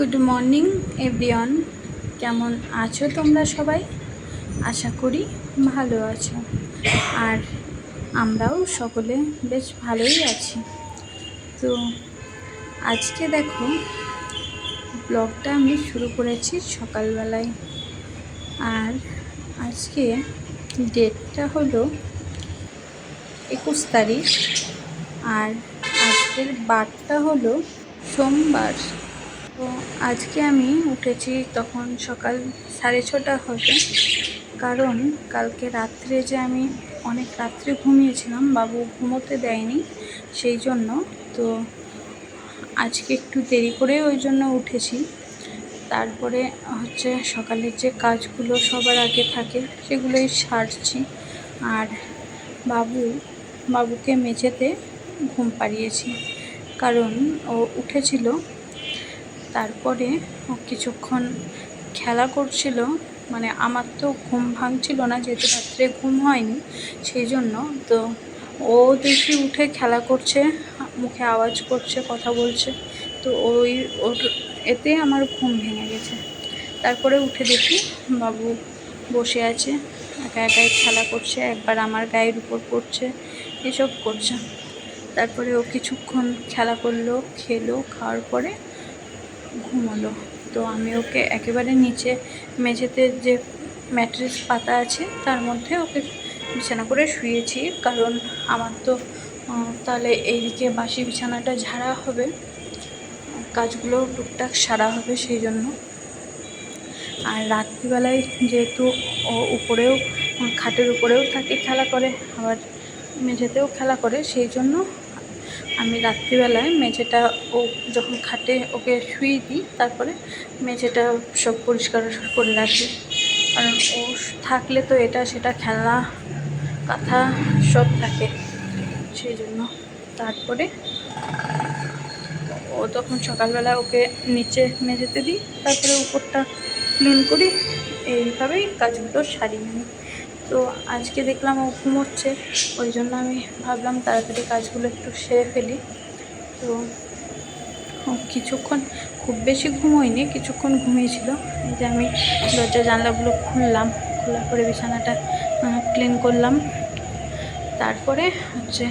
Good morning, everyone. কেমন আছো তোমরা সবাই? আশা করি ভালো আছো। আর আমরাও সকলে বেশ ভালোই আছি। তো আজকে দেখো, ব্লগটা আমি শুরু করেছি সকালবেলায়। আর আজকে ডেটটা হলো একুশ তারিখ। আর আজকের বারটা হলো সোমবার। তো আজকে আমি উঠেছি তখন সকাল সাড়ে ছটা হবে। কারণ কালকে রাত্রে যে আমি অনেক রাত্রে ঘুমিয়েছিলাম, বাবু ঘুমোতে দেয়নি সেই জন্য। তো আজকে একটু দেরি করে ওই জন্য উঠেছি। তারপরে হচ্ছে সকালের যে কাজগুলো সবার আগে থাকে সেগুলোই সারছি। আর বাবু, বাবুকে মেঝেতে ঘুম পাড়িয়েছি। কারণ ও উঠেছিল তারপরে ও কিছুক্ষণ খেলা করছিল। মানে আমার তো ঘুম ভাঙছিল না, যেহেতু রাত্রে ঘুম হয়নি, সেই জন্য তো ও দেখি উঠে খেলা করছে, মুখে আওয়াজ করছে, কথা বলছে। তো ওই ওর এতে আমার ঘুম ভেঙে গেছে। তারপরে উঠে দেখি বাবু বসে আছে, একা একাই খেলা করছে, একবার আমার গায়ের উপর পড়ছে, এসব করছে। তারপরে ও কিছুক্ষণ খেলা করল, খেলো, খাওয়ার পরে ঘুমোলো। তো আমি ওকে একেবারে নিচে মেঝেতে যে ম্যাট্রেস পাতা আছে, তার মধ্যে ওকে বিছানা করে শুয়েছি। কারণ আমার তো তাহলে এইদিকে বাসি বিছানাটা ঝাড়া হবে, কাজগুলো টুকটাক সারা হবে সেই জন্য। আর রাত্রিবেলায় যেহেতু ও উপরেও, খাটের উপরেও থাকে, খেলা করে, আবার মেঝেতেও খেলা করে, সেই জন্য আমি রাত্রিবেলায় মেঝেটা ও যখন খাটে ওকে শুয়ে দিই, তারপরে মেঝেটা সব পরিষ্কার করে রাখি। কারণ ও থাকলে তো এটা, সেটা, খেলনা, কাঁথা সব থাকে। সেই জন্য তারপরে ও তখন সকালবেলা ওকে নিচে মেঝেতে দিই, তারপরে উপরটা ক্লিন করি। এইভাবেই কাজগুলো সারি আমি। তো আজকে দেখলাম ও ঘুমোচ্ছে, ওই জন্য আমি ভাবলাম তাড়াতাড়ি কাজগুলো একটু সেরে ফেলি। তো কিছুক্ষণ, খুব বেশি ঘুমোয়নি কিছুক্ষণ ঘুমিয়েছিল। এই যে আমি দরজা জানলাগুলো খুললাম, খোলার পরে বিছানাটা ক্লিন করলাম। তারপরে হচ্ছে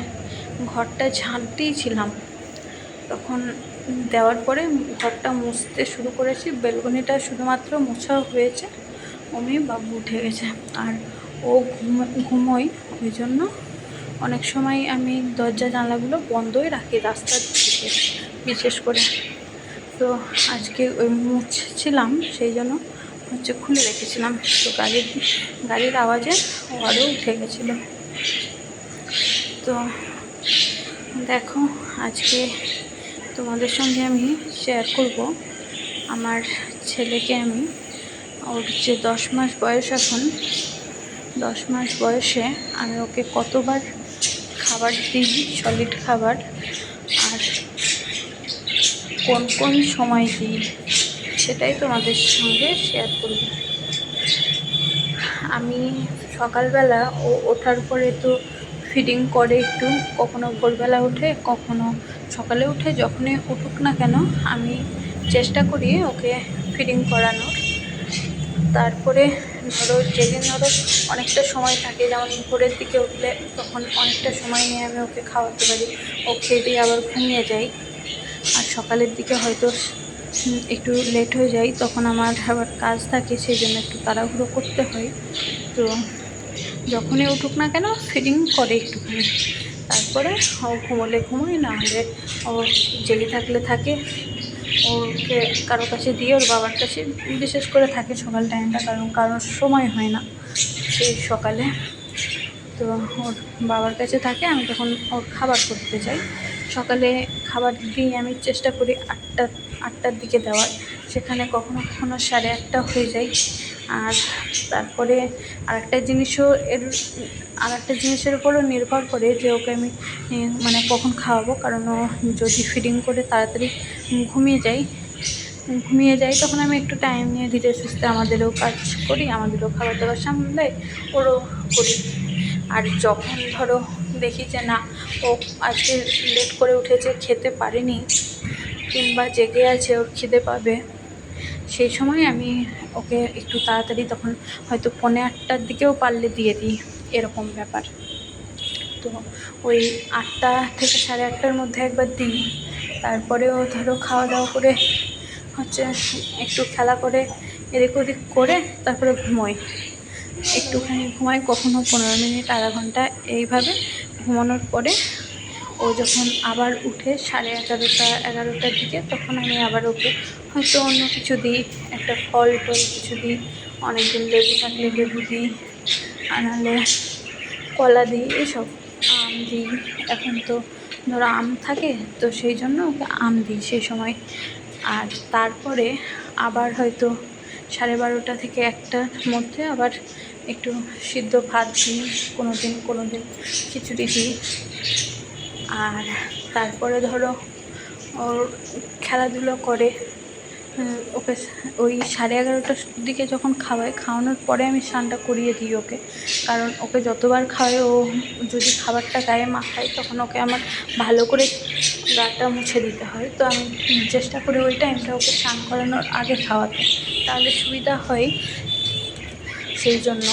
ঘরটা ঝাঁটতেই ছিলাম তখন দেওয়ার পরে ঘরটা মুছতে শুরু করেছি, বেলকনিটা শুধুমাত্র মোছা হয়েছে, অমনি বাবু উঠে গেছে। আর ও ঘুম ঘুমোয় ওই জন্য অনেক সময় আমি দরজা জানলাগুলো বন্ধই রাখি রাস্তার দিকে বিশেষ করে। তো আজকে ওই মুছছিলাম, সেই জন্য হচ্ছে খুলে রেখেছিলাম। তো গাড়ির গাড়ির আওয়াজে আরও উঠে গেছিল। তো দেখো, আজকে তোমাদের সঙ্গে আমি শেয়ার করব। আমার ছেলেকে আমি, ওর যে দশ মাস বয়স এখন দশ মাস বয়সে আমি ওকে কতবার খাবার দিই সলিড খাবার, আর কোন কোন সময় দিই, সেটাই তোমাদের সঙ্গে শেয়ার করব। আমি সকালবেলা ও ওঠার পরে তো ফিডিং করে একটু, কখনো ভোরবেলা উঠে, কখনো সকালে উঠে, যখনই উঠুক না কেন, আমি চেষ্টা করি ওকে ফিডিং করানোর। তারপরে ধরো, যেদিন ধরো অনেকটা সময় থাকে, যেমন ভোরের দিকে উঠলে তখন অনেকটা সময় নিয়ে আমি ওকে খাওয়াতে পারি। ও খেয়ে দিয়ে আবার ঘুমিয়ে যাই আর সকালের দিকে হয়তো একটু লেট হয়ে যায়, তখন আমার আবার কাজ থাকে সেই জন্য একটু তাড়াহুড়ো করতে হয়। তো যখনই উঠুক না কেন ফিডিং করে একটুখানি। তারপরে ও ঘুমোলে ঘুমোয়, না হলে ও জেগে থাকলে থাকে। ওকে কারোর কাছে দিয়ে, ওর বাবার কাছে বিশেষ করে থাকে সকাল টাইমটা কারণ কারোর সময় হয় না সেই সকালে। তো ওর বাবার কাছে থাকে, আমি তখন ওর খাবার করতে যাই। সকালে খাবার দিয়ে আমি চেষ্টা করি আটটা, আটটার দিকে দেওয়ার। সেখানে কখনো কখনো সাড়ে আটটা হয়ে যায়। আর তারপরে আরেকটা জিনিসও এর, আরেকটা জিনিসের উপরও নির্ভর করে যে ওকে আমি মানে কখন খাওয়াবো। কারণ ও যদি ফিডিং করে তাড়াতাড়ি ঘুমিয়ে যাই ঘুমিয়ে যাই তখন আমি একটু টাইম নিয়ে ধীরে সুস্থে আমাদেরও কাজ করি, আমাদেরও খাবার দাবার সামলে, ওরও করি। আর যখন ধরো দেখি যে না, ও আজকে লেট করে উঠেছে, খেতে পারেনি, কিংবা জেগে আছে, ওর খিদে পাবে সেই সময় আমি ওকে একটু তাড়াতাড়ি তখন হয়তো পৌনে আটটার দিকেও পারলে দিয়ে দিই, এরকম ব্যাপার। তো ওই আটটা থেকে সাড়ে আটটার মধ্যে একবার দিই, তারপরেও ধরো খাওয়া দাওয়া করে হচ্ছে একটু খেলা করে, এদিক ওদিক করে তারপরে ঘুমোই। একটুখানি ঘুমাই কখনো পনেরো মিনিট, আধা ঘণ্টা এইভাবে ঘুমানোর পরে ও যখন আবার উঠে সাড়ে এগারোটা, এগারোটার দিকে তখন আমি আবার ওকে হয়তো অন্য কিছু দিই, একটা ফল টল কিছু দিই, অনেকদিন লেবু থাকলে লেবু দিই, আর নাহলে কলা দিই, এসব আম দিই। এখন তো ধরো আম থাকে, তো সেই জন্য ওকে আম দিই সেই সময়। আর তারপরে আবার হয়তো সাড়ে বারোটা থেকে একটার মধ্যে আবার একটু সিদ্ধ ভাত দিই কোনো দিন কোনো দিন খিচুড়ি দিই। আর তারপরে ধরো ওর খেলাধুলো করে ওকে, ওই সাড়ে এগারোটার দিকে যখন খাওয়াই খাওয়ানোর পরে আমি স্নানটা করিয়ে দিই ওকে। কারণ ওকে যতবার খাওয়াই, ও যদি খাবারটা গায়ে মাখায়, তখন ওকে আমার ভালো করে গাটা মুছে দিতে হয়। তো আমি চেষ্টা করি ওই টাইমটা ওকে স্নান করানোর আগে খাওয়াতে। তাহলে সুবিধা হয় সেই জন্য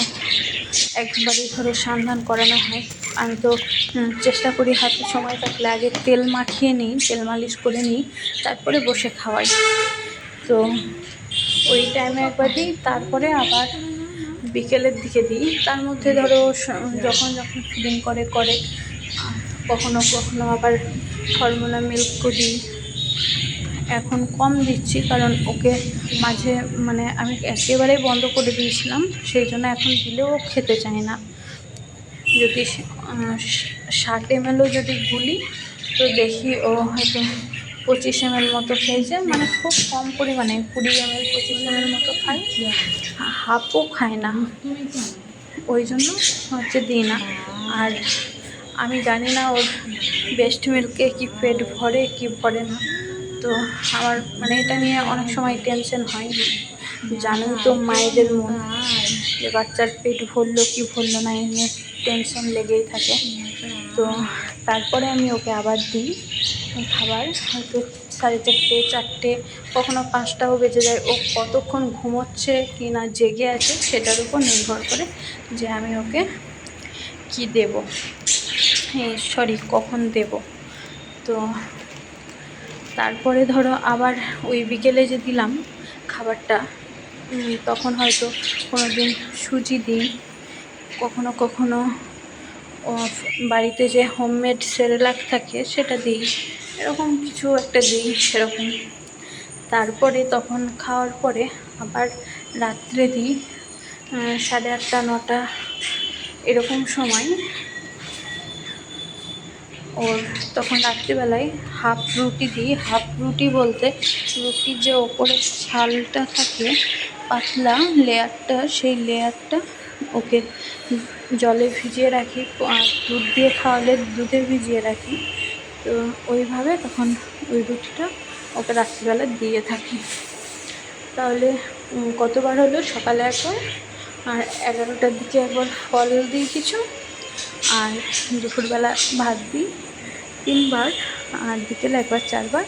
একবারই ধরো স্নান ধান করানো হয়। আমি তো চেষ্টা করি হাতে সময় থাকলে আগে তেল মাখিয়ে নিই, তেল মালিশ করে নিই, তারপরে বসে খাওয়াই। তো ওই টাইমে একবার দিই, তারপরে আবার বিকেলের দিকে দিই। তার মধ্যে ধরো যখন যখন ফিডিং করে করে, কখনো কখনো আবার ফর্মুলা মিল্কও দিই। এখন কম দিচ্ছি কারণ ওকে মাঝে মানে আমি একেবারেই বন্ধ করে দিয়েছিলাম, সেই জন্য এখন দিলেও খেতে চায় না। যদি ষাট এমএলও যদি গুলি, তো দেখি ও হয়তো পঁচিশ এমএল মতো খেয়েছে মানে খুব কম পরিমাণে, কুড়ি এমএল পঁচিশ এমএল মতো খাই। হাফও খায় না। ওই জন্য হচ্ছে দিই না আর আমি জানি না ওর বেস্ট মিল্কে কি পেট ভরে, কি ভরে না। তো আমার মানে এটা নিয়ে অনেক সময় টেনশন হয়। জানোই তো মায়েদের মন, যে বাচ্চার পেট ভরলো, কি ভরলো না এই নিয়ে টেনশন লেগেই থাকে। তো তারপরে আমি ওকে আবার দিই। খাবার, হয়তো সাড়ে চারটে চারটে, কখনো পাঁচটাও বেজে যায়। ও কতক্ষণ ঘুমোচ্ছে, কি না জেগে আছে, সেটার উপর নির্ভর করে যে আমি ওকে কি দেব। সরি কখন দেব। তো তারপরে ধরো আবার ওই বিকেলে যে দিলাম খাবারটা তখন হয়তো কোনো দিন সুজি দিই। কখনো কখনো বাড়িতে যে হোমমেড সেরেলাক থাকে, সেটা দিই। এরকম কিছু একটা দিই, সেরকম। তারপরে তখন খাওয়ার পরে আবার রাত্রে দিই সাড়ে আটটা, নটা, এরকম সময়। ওর তখন রাত্রিবেলায় হাফ রুটি দিই। হাফ রুটি বলতে রুটির যে ওপরের ছালটা থাকে, পাতলা লেয়ারটা, সেই লেয়ারটা ওকে জলে ভিজিয়ে রাখি, আর দুধ দিয়ে খাওয়ালে দুধে ভিজিয়ে রাখি। তো ওইভাবে তখন ওই রুটিটা ওকে রাত্রিবেলা দিয়ে থাকি। তাহলে কতবার হলো? সকালে একবার, আর এগারোটার দিকে একবার ফল দিই কিছু, আর দুপুরবেলা ভাত দিই তিনবার, আর বিকেলে একবার চারবার,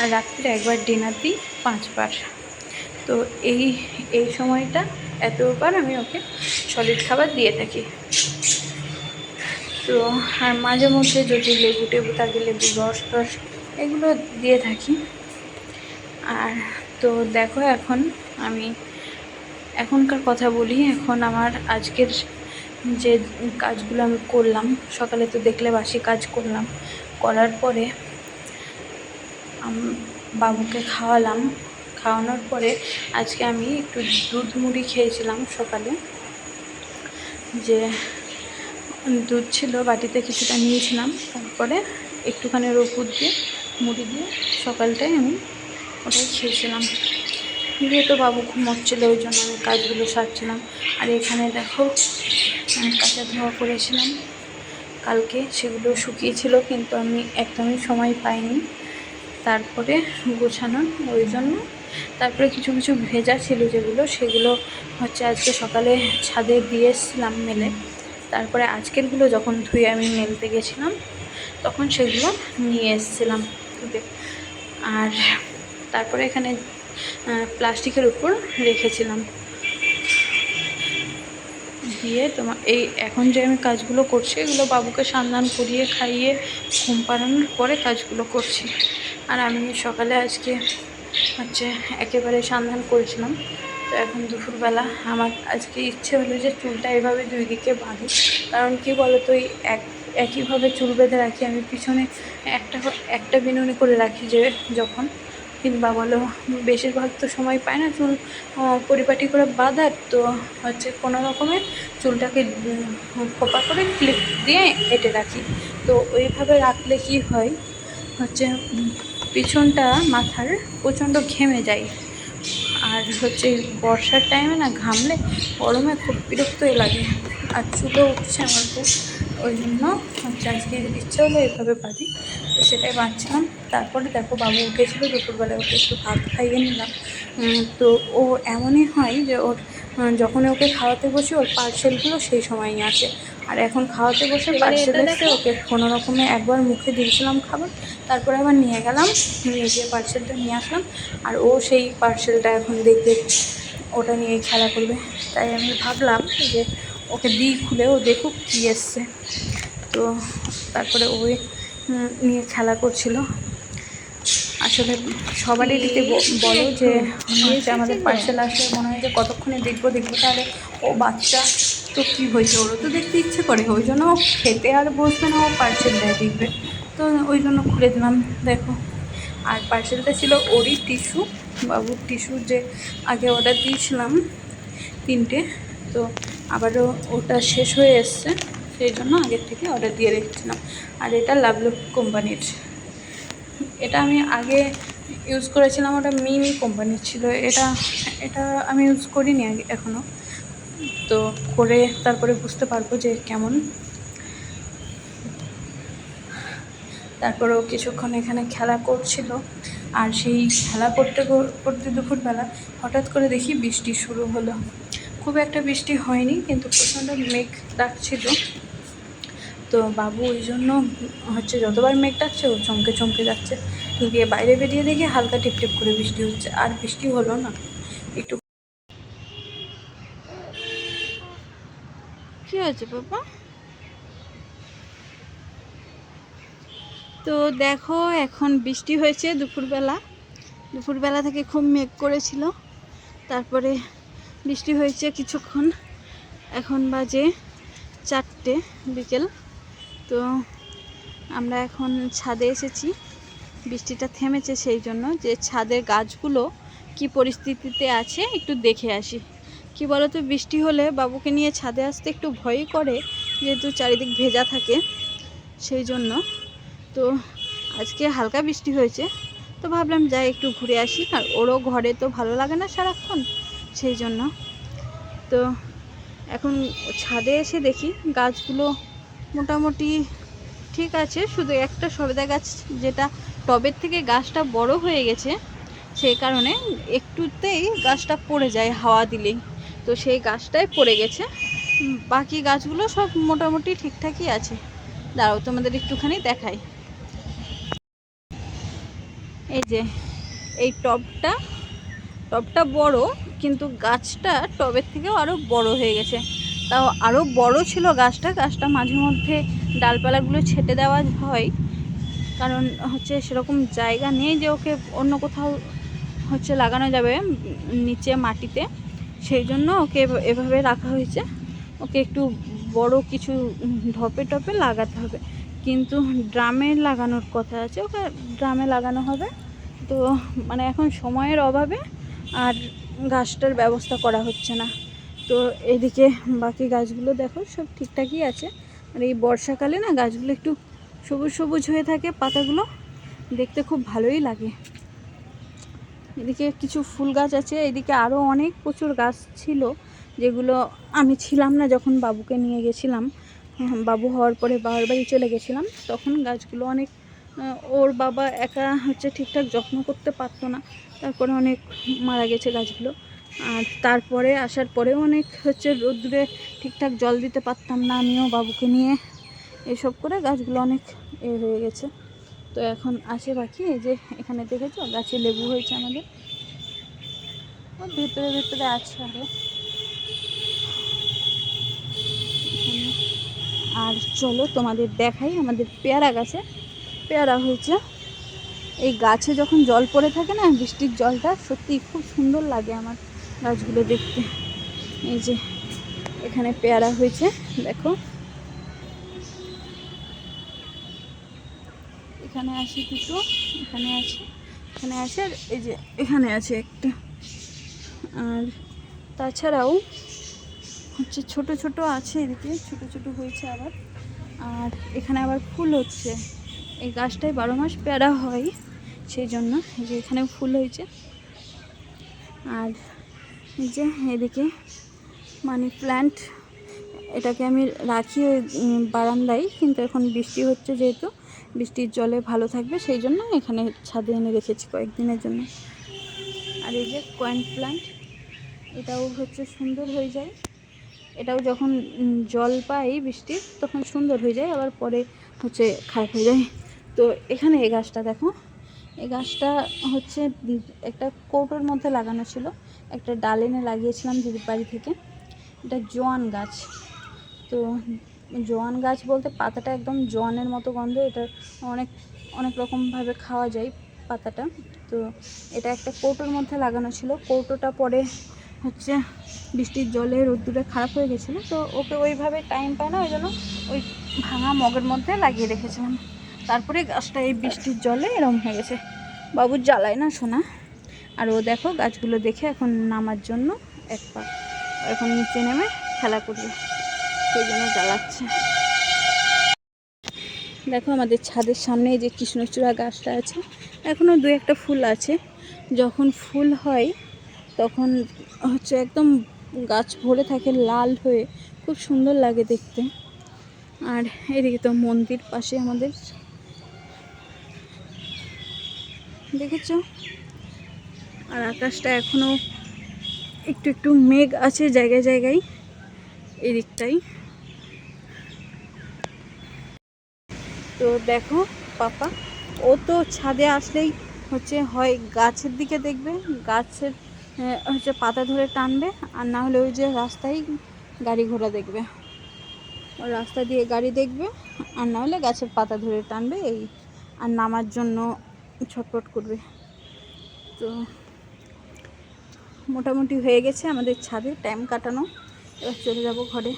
আর রাত্রে একবার ডিনার দিই পাঁচবার। তো এই এই সময়টা, এতবার আমি ওকে সলিড খাবার দিয়ে থাকি। তো আর মাঝে মধ্যে যদি লেবু টেবু থাকে, লেবু রস টস এগুলো দিয়ে থাকি। আর তো দেখো এখন আমি এখনকার কথা বলি, এখন আমার আজকের যে কাজগুলো আমি করলাম, সকালে তো দেখলে বাসি কাজ করলাম, করার পরে বাবুকে খাওয়ালাম। খাওয়ানোর পরে আজকে আমি একটু দুধ মুড়ি খেয়েছিলাম সকালে, যে দুধ ছিল, বাটিতে কিছুটা নিয়েছিলাম। তারপরে একটুখানি ওপর দিয়ে, মুড়ি দিয়ে সকালটায় আমি ওটাই খেয়েছিলাম। যেহেতু বাবু ঘুমোচ্ছিলো ওই জন্য আমি কাজগুলো সারছিলাম। আর এখানে দেখো কাঁচা ধোয়া করেছিলাম। কালকে সেগুলো শুকিয়েছিল, কিন্তু আমি একদমই সময় পাইনি। তারপরে গোছানোর ওই জন্য। তারপরে কিছু কিছু ভেজা ছিল যেগুলো, সেগুলো হচ্ছে আজকে সকালে ছাদে দিয়ে এসেছিলাম মেলে। তারপরে আজকেরগুলো যখন ধুয়ে আমি মেলতে গেছিলাম, তখন সেগুলো নিয়ে এসেছিলাম। আর তারপরে এখানে প্লাস্টিকের উপর রেখেছিলাম। দিয়ে তোমার এই এখন যে আমি কাজগুলো করছি, এগুলো বাবুকে সান্দান করিয়ে খাইয়ে ঘুম পাড়ানোর পরে কাজগুলো করছি। আর আমি সকালে আজকে হচ্ছে একেবারে সান্ধান করেছিলাম। তো এখন দুপুরবেলা। আমার আজকে ইচ্ছে হলো যে চুলটা এভাবে দুই দিকে বাঁধি। কারণ কি বলো তো এই এক, একইভাবে চুল বেঁধে রাখি, আমি পিছনে একটা একটা বিনুনি করে রাখি যে যখন কিংবা বলো, বেশিরভাগ তো সময় পায় না চুল পরিপাটি করে বাঁধার। তো হচ্ছে কোনো রকমের চুলটাকে খোপা করে ক্লিপ দিয়ে এঁটে রাখি। তো ওইভাবে রাখলে কি হয়, হচ্ছে পিছনটা মাথার প্রচণ্ড ঘেমে যায়। আর হচ্ছে বর্ষার টাইমে না ঘামলে গরমে খুব বিরক্তই লাগে। আর চুলও উঠছে আমার খুব। ওই জন্য হচ্ছে আজকে ইচ্ছে হলো এভাবে বাঁধি। তো সেটাই বাঁধছিলাম। তারপরে দেখো বাবু উঠেছিল দুপুরবেলায় ওকে একটু ভাত খাইয়ে নিলাম। তো ও এমনই হয় যে ওর, যখন ওকে খাওয়াতে বসি, ওর পার্সেলগুলো সেই সময়ই আসে আর এখন খাওয়াতে বসে পার্সেল এসে ওকে কোনো রকমে একবার মুখে দিয়েছিলাম খাবার তারপরে আবার নিয়ে গেলাম নিয়ে গিয়ে পার্সেলটা নিয়ে আসলাম আর ও সেই পার্সেলটা এখন দেখবে ওটা নিয়ে খেলা করবে। তাই আমি ভাবলাম যে ওকে দিই খুলে ও দেখুক কী এসছে। তো তারপরে ওই নিয়ে খেলা করছিল। আসলে সবারই দিতে বলো যে আমাদের পার্সেল আসলে মনে হয় যে কতক্ষণে দেখব দেখব তাহলে ও বাচ্চা তো কী হয়েছে? ওরও তো দেখতে ইচ্ছে করে। ওই জন্য ও খেতে আর বসবে না, ও পার্সেল দেয় দেখবে। তো ওই জন্য খুলে দিলাম, দেখো। আর পার্সেলটা ছিল ওরই টিস্যু বাবুর টিস্যু যে আগে অর্ডার দিয়েছিলাম তিনটে। তো আবারও ওটা শেষ হয়ে এসছে, সেই জন্য আগের থেকে অর্ডার দিয়ে রেখেছিলাম। আর এটা লাভলুক কোম্পানির। এটা আমি আগে ইউজ করেছিলাম, ওটা মিমি কোম্পানির ছিল। এটা এটা আমি ইউজ করিনি আগে এখনও তো করে তারপরে বুঝতে পারব যে কেমন। তারপরেও কিছুক্ষণ এখানে খেলা করছিল। আর সেই খেলা করতে করতে দুপুরবেলা হঠাৎ করে দেখি বৃষ্টি শুরু হলো। খুব একটা বৃষ্টি হয়নি, কিন্তু প্রচণ্ড মেঘ ডাকছিল। তো বাবু ওই জন্য হচ্ছে যতবার মেঘ ডাকছে ও চমকে চমকে যাচ্ছে। দিয়ে বাইরে বেরিয়ে দেখি হালকা টিপ টিপ করে বৃষ্টি হচ্ছে। আর বৃষ্টি হলো না। একটু হয়েছে বাবা তো দেখো, এখন বৃষ্টি হয়েছে দুপুরবেলা। দুপুরবেলা থেকে খুব মেঘ করেছিল। তারপরে বৃষ্টি হয়েছে কিছুক্ষণ। এখন বাজে চারটে বিকেল। তো আমরা এখন ছাদে এসেছি। বৃষ্টিটা থেমেছে সেই জন্য যে ছাদের গাছগুলো কি পরিস্থিতিতে আছে একটু দেখে আসি। কি বলতো, বৃষ্টি হলে বাবুকে নিয়ে ছাদে আসতে একটু ভয়ই করে, যেহেতু চারিদিক ভেজা থাকে, সেই জন্য। তো আজকে হালকা বৃষ্টি হয়েছে, তো ভাবলাম যাই একটু ঘুরে আসি, আর ওরও ঘরে তো ভালো লাগে না সারাক্ষণ, সেই জন্য। তো এখন ছাদে এসে দেখি গাছগুলো মোটামুটি ঠিক আছে, শুধু একটা সবেদা গাছ যেটা টবের থেকে গাছটা বড় হয়ে গেছে, সেই কারণে একটুতেই গাছটা পড়ে যায় হাওয়া দিলেই। তো সেই গাছটাই পড়ে গেছে। বাকি গাছগুলো সব মোটামুটি ঠিকঠাকই আছে। দাঁড়াও, তোমাদের একটুখানি দেখাই। এই যে, এই টবটা টবটা বড়, কিন্তু গাছটা টবের থেকেও আরও বড় হয়ে গেছে। তাও আরও বড় ছিল গাছটা গাছটা মাঝে মধ্যে ডালপালাগুলো ছেটে দেওয়া হয়। কারণ হচ্ছে সেরকম জায়গা নেই যে ওকে অন্য কোথাও হচ্ছে লাগানো যাবে নিচে মাটিতে। সেই জন্য ওকে এভাবে রাখা হয়েছে। ওকে একটু বড় কিছু ঢপে টপে লাগাতে হবে। কিন্তু ড্রামে লাগানোর কথা আছে, ওকে ড্রামে লাগানো হবে। তো মানে এখন সময়ের অভাবে আর গাছটার ব্যবস্থা করা হচ্ছে না। তো এদিকে বাকি গাছগুলো দেখো, সব ঠিকঠাকই আছে। আর এই বর্ষাকালে না গাছগুলো একটু সবুজ সবুজ হয়ে থাকে পাতাগুলো। দেখতে খুব ভালোই লাগে। এদিকে কিছু ফুল গাছ আছে, এদিকে আরও অনেক প্রচুর গাছ ছিল, যেগুলো আমি ছিলাম না যখন বাবুকে নিয়ে গেছিলাম। বাবু হওয়ার পরে বাবার বাড়ি চলে গেছিলাম, তখন গাছগুলো অনেক ওর বাবা একা হচ্ছে ঠিকঠাক যত্ন করতে পারতো না, তারপরে অনেক মারা গেছে গাছগুলো। আর তারপরে আসার পরেও অনেক হচ্ছে রোদ্দুরে ঠিকঠাক জল দিতে পারতাম না, আমিও বাবুকে নিয়ে, এসব করে গাছগুলো অনেক এ হয়ে গেছে। তো এখন আছে পাখি, এই যে এখানে দেখেছ? গাছে লেবু হয়েছে আমাদের। ভেতরে ভেতরে আছে আরও। আর চলো তোমাদের দেখাই আমাদের পেয়ারা গাছে। পেয়ারা হয়েছে। এই গাছে যখন জল পড়ে থাকে না, বৃষ্টির জলটা সত্যি খুব সুন্দর লাগে আমার গাছগুলো দেখতে। এই যে এখানে পেয়ারা হয়েছে, দেখো। এখানে আছে দুটো, এখানে আছে এখানে আছে, আর এই যে এখানে আছে একটা। আর তাছাড়াও হচ্ছে ছোট ছোট আছে এদিকে, ছোট ছোট হয়েছে আবার। আর এখানে আবার ফুল হচ্ছে। এই গাছটায় বারো মাস পেয়ারা হয়, সেই জন্য এই যে এখানেও ফুল হয়েছে। আর এই যে এদিকে মানি প্ল্যান্ট এটাকে আমি রাখি বারান্দায়, কিন্তু এখন বৃষ্টি হচ্ছে যেহেতু। বৃষ্টির জলে ভালো থাকবে, সেই জন্য এখানে ছাদে এনে রেখেছি কয়েকদিনের জন্য। আর এই যে কয়েন প্ল্যান্ট এটাও হচ্ছে সুন্দর হয়ে যায়। এটাও যখন জল পাই বৃষ্টির, তখন সুন্দর হয়ে যায়, আবার পরে হচ্ছে খারাপ হয়ে যায়। তো এখানে এই গাছটা দেখো, এই গাছটা হচ্ছে একটা কৌটোর মধ্যে লাগানো ছিল, একটা ডাল এনে লাগিয়েছিলাম দিদির বাড়ি থেকে। এটা জোয়ান গাছ। তো জোয়ান গাছ বলতে পাতাটা একদম জোয়ানের মতো গন্ধ, এটা অনেক অনেক রকমভাবে খাওয়া যায় পাতাটা। তো এটা একটা কৌটোর মধ্যে লাগানো ছিল। কৌটোটা পরে হচ্ছে বৃষ্টির জলে রোদ্দুরে খারাপ হয়ে গেছিল। তো ওকে ওইভাবে টাইম পায় না, ওই জন্য ওই ভাঙা মগের মধ্যে লাগিয়ে রেখেছিলাম। তারপরে গাছটা এই বৃষ্টির জলে এরম হয়ে গেছে। বাবুর জ্বালায় না শোনা আর ও দেখো গাছগুলো দেখে এখন নামার জন্য এক পা, এখন নিচে নেমে খেলা করবে। সেই জন্য জ্বালাচ্ছে। দেখো আমাদের ছাদের সামনে যে কৃষ্ণচূড়া গাছটা আছে এখনও দু একটা ফুল আছে। যখন ফুল হয়, তখন হচ্ছে একদম গাছ ভরে থাকে লাল হয়ে, খুব সুন্দর লাগে দেখতে। আর এদিকে তো মন্দির পাশে আমাদের। দেখেছ? আর আকাশটা এখনও একটু একটু মেঘ আছে জায়গায় জায়গায়, এদিকটাই। তো দেখো, পাপা। ও তো ছাদে আসলেই হচ্ছে হয় গাছের দিকে দেখবে। গাছের হচ্ছে পাতা ধরে টানবে আর না হলে ওই যে রাস্তায় গাড়ি ঘোড়া দেখবে। ও রাস্তা দিয়ে গাড়ি দেখবে আর না হলে গাছের পাতা ধরে টানবে এই আর নামার জন্য ছটপট করবে। তো মোটামুটি হয়ে গেছে আমাদের ছাদে টাইম কাটানো। এবার চলে যাব ঘরে।